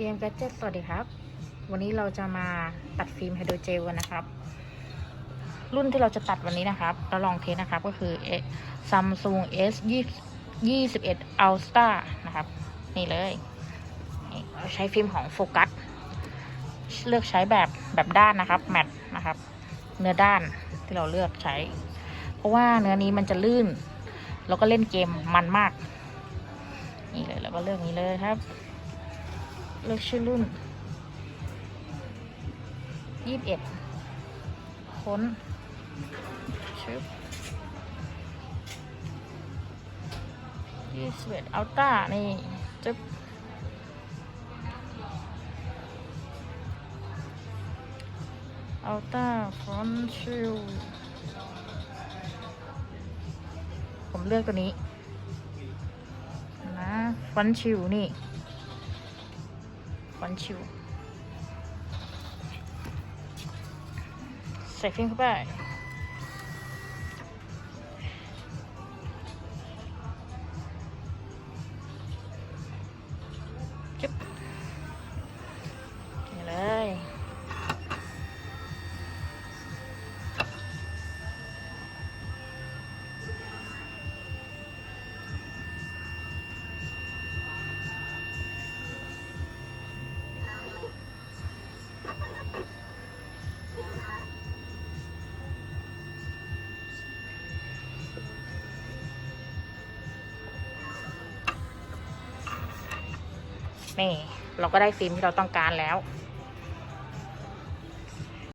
KM Gadget สวัสดีครับ วันนี้เราจะมาตัดฟิล์มไฮโดรเจลกันนะครับ รุ่นที่เราจะตัดวันนี้นะครับ เราลองเทสนะครับก็คือ Samsung S 21 Ultra นะครับ นี่เลยเราใช้ฟิล์มของโฟกัสเลือกใช้แบบแบบด้านนะครับ แมตนะครับ เนื้อด้านที่เราเลือกใช้ เพราะว่าเนื้อนี้มันจะลื่น แล้วก็เล่นเกมมันมาก นี่เลยแล้วก็เลือกนี้เลยครับ เลือกชื่อรุ่นยี่สิบเอ็ดค้นชึบยี่สิบเอ็ดอัลต้านี่จึ๊บอัลต้าฟรอนชิลผมเลือกตัวนี้นะฟอนชิวนี่ ฟอนชิว ใส่ฟิล์มเข้าไปจิ๊บ นี่ เราก็ได้ฟิล์มที่เราต้องการแล้ว